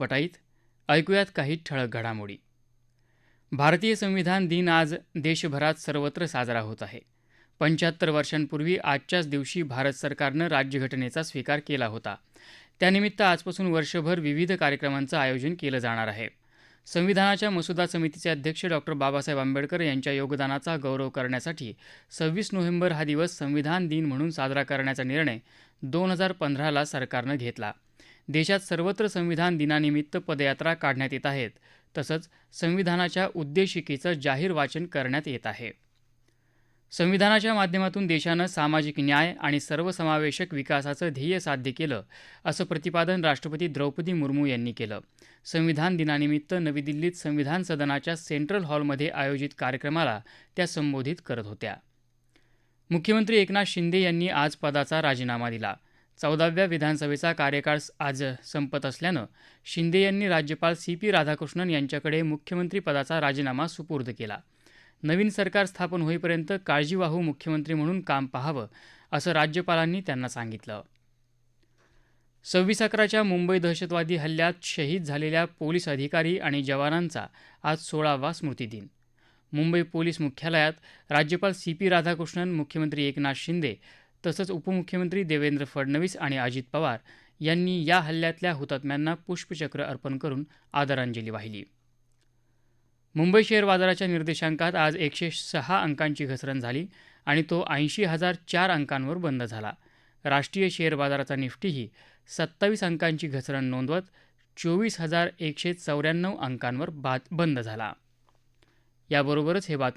पटाईत. ऐकूयात काही ठळक घडामोडी. भारतीय संविधान दिन आज देशभरात सर्वत्र साजरा होत आहे. पंच्याहत्तर वर्षांपूर्वी आजच्याच दिवशी भारत सरकारनं राज्यघटनेचा स्वीकार केला होता. त्यानिमित्त आजपासून वर्षभर विविध कार्यक्रमांचं आयोजन केलं जाणार आहे. संविधानाच्या मसुदा समितीचे अध्यक्ष डॉक्टर बाबासाहेब आंबेडकर यांच्या योगदानाचा गौरव करण्यासाठी सव्वीस नोव्हेंबर हा दिवस संविधान दिन म्हणून साजरा करण्याचा निर्णय दोन हजार पंधराला सरकारनं घेतला. देशात सर्वत्र संविधान दिनानिमित्त पदयात्रा काढण्यात येत आहेत. तसंच संविधानाच्या उद्देशिकेचं जाहीर वाचन करण्यात येत आहे. संविधानाच्या माध्यमातून देशानं सामाजिक न्याय आणि सर्वसमावेशक विकासाचं ध्येय साध्य केलं असं प्रतिपादन राष्ट्रपती द्रौपदी मुर्मू यांनी केलं. संविधान दिनानिमित्त नवी दिल्लीत संविधान सदनाच्या सेंट्रल हॉलमध्ये आयोजित कार्यक्रमाला त्या संबोधित करत होत्या. मुख्यमंत्री एकनाथ शिंदे यांनी आज पदाचा राजीनामा दिला. चौदाव्या विधानसभेचा कार्यकाळ आज संपत असल्यानं शिंदे यांनी राज्यपाल सी पी राधाकृष्णन यांच्याकडे मुख्यमंत्रीपदाचा राजीनामा सुपूर्द केला. नवीन सरकार स्थापन होईपर्यंत काळजीवाहू मुख्यमंत्री म्हणून काम पाहावं असं राज्यपालांनी त्यांना सांगितलं. सव्वीस अकराच्या मुंबई दहशतवादी हल्ल्यात शहीद झालेल्या पोलीस अधिकारी आणि जवानांचा आज सोळावा स्मृतिदिन मुंबई पोलीस मुख्यालयात राज्यपाल सी पी राधाकृष्णन मुख्यमंत्री एकनाथ शिंदे तसंच उपमुख्यमंत्री देवेंद्र फडणवीस आणि अजित पवार यांनी या हल्ल्यातल्या हुतात्म्यांना पुष्पचक्र अर्पण करून आदरांजली वाहिली. मुंबई शेअर बाजाराच्या निर्देशांकात आज एकशे सहा अंकांची घसरण झाली आणि तो ऐंशी हजार चार अंकांवर बंद झाला. राष्ट्रीय शेअर बाजाराचा निफ्टीही सत्तावीस अंकांची घसरण नोंदवत चोवीस हजार एकशे चौऱ्याण्णव अंकांवर बाद बंद झाला. याबरोबरच हे बातमी